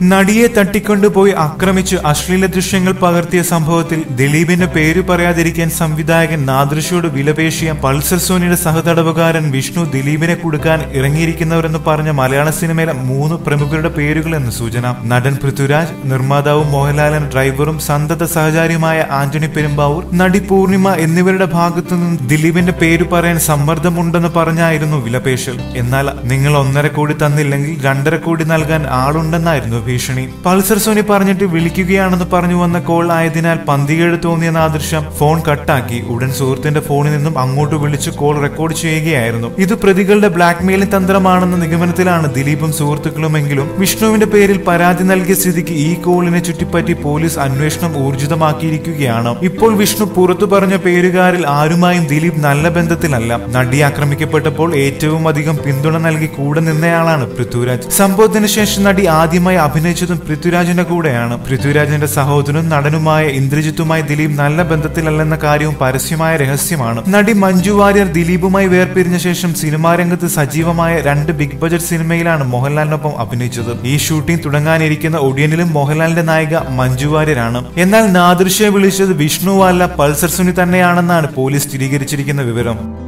നടിയെ തട്ടിക്കൊണ്ടുപോയി ആക്രമിച്ച് അശ്ലീല ദൃശ്യങ്ങൾ പകർത്തിയ സംഭവത്തിൽ ദിലീപിന്റെ പേര് പറയാതിരിക്കാൻ സംവിധായകൻ നാദൃശയോട് വിലപേശിയ പൾസർ സോനിയുടെ സഹതടവുകാരൻ വിഷ്ണു ദിലീപിനെ കൊടുക്കാൻ ഇറങ്ങിയിരിക്കുന്നവരെന്ന് പറഞ്ഞ മലയാള സിനിമയിലെ മൂന്ന് പ്രമുഖരുടെ പേരുകൾ എന്ന് സൂചന. നടൻ പൃഥ്വിരാജ് നിർമ്മാതാവും മോഹൻലാലൻ ഡ്രൈവറും സന്തത സഹചാരിയുമായ ആന്റണി പെരുമ്പാവൂർ നടി പൂർണിമ എന്നിവരുടെ ഭാഗത്തു നിന്ന് ദിലീപിന്റെ പേര് പറയാൻ സമ്മർദ്ദമുണ്ടെന്ന് പറഞ്ഞായിരുന്നു വിലപേശൽ. എന്നാൽ നിങ്ങൾ ഒന്നര കോടി തന്നില്ലെങ്കിൽ രണ്ടര കോടി നൽകാൻ ആളുണ്ടെന്നായിരുന്നു ഭീഷണി. പൾസർ സോനി പറഞ്ഞിട്ട് വിളിക്കുകയാണെന്ന് പറഞ്ഞു വന്ന കോൾ ആയതിനാൽ പന്തികേട് തോന്നിയ നാദൃശ്യം ഫോൺ കട്ടാക്കി. ഉടൻ സുഹൃത്തിന്റെ ഫോണിൽ നിന്നും അങ്ങോട്ട് വിളിച്ച് കോൾ റെക്കോർഡ് ചെയ്യുകയായിരുന്നു. ഇത് പ്രതികളുടെ ബ്ലാക്ക് മെയിലിംഗ് തന്ത്രമാണെന്ന നിഗമനത്തിലാണ് ദിലീപും സുഹൃത്തുക്കളുമെങ്കിലും വിഷ്ണുവിന്റെ പേരിൽ പരാതി നൽകിയ സ്ഥിതിക്ക് ഈ കോളിനെ ചുറ്റിപ്പറ്റി പോലീസ് അന്വേഷണം ഊർജിതമാക്കിയിരിക്കുകയാണ്. ഇപ്പോൾ വിഷ്ണു പുറത്തു പറഞ്ഞ പേരുകാരിൽ ആരുമായും ദിലീപ് നല്ല ബന്ധത്തിലല്ല. നടി ആക്രമിക്കപ്പെട്ടപ്പോൾ ഏറ്റവും അധികം പിന്തുണ നൽകി കൂടെ നിന്നയാളാണ് പൃഥ്വിരാജ്. സംഭവത്തിന് ശേഷം നടി ആദ്യമായി അഭിനയിച്ചതും പൃഥ്വിരാജിന്റെ കൂടെയാണ്. പൃഥ്വിരാജിന്റെ സഹോദരനും നടനുമായ ഇന്ദ്രജിത്തുമായി ദിലീപ് നല്ല ബന്ധത്തിലല്ലെന്ന കാര്യവും പരസ്യമായ രഹസ്യമാണ്. നടി മഞ്ജു വാര്യർ ദിലീപുമായി വേർപിരിഞ്ഞ ശേഷം സിനിമാ രംഗത്ത് സജീവമായ രണ്ട് ബിഗ് ബജറ്റ് സിനിമയിലാണ് മോഹൻലാലിനൊപ്പം അഭിനയിച്ചത്. ഈ ഷൂട്ടിംഗ് തുടങ്ങാനിരിക്കുന്ന ഒടിയനിലും മോഹൻലാലിന്റെ നായിക മഞ്ജു വാര്യരാണ്. എന്നാൽ നാദൃശ്യെ വിളിച്ചത് വിഷ്ണു അല്ല പൾസർ സുനി തന്നെയാണെന്നാണ് പോലീസ് സ്ഥിരീകരിച്ചിരിക്കുന്ന വിവരം.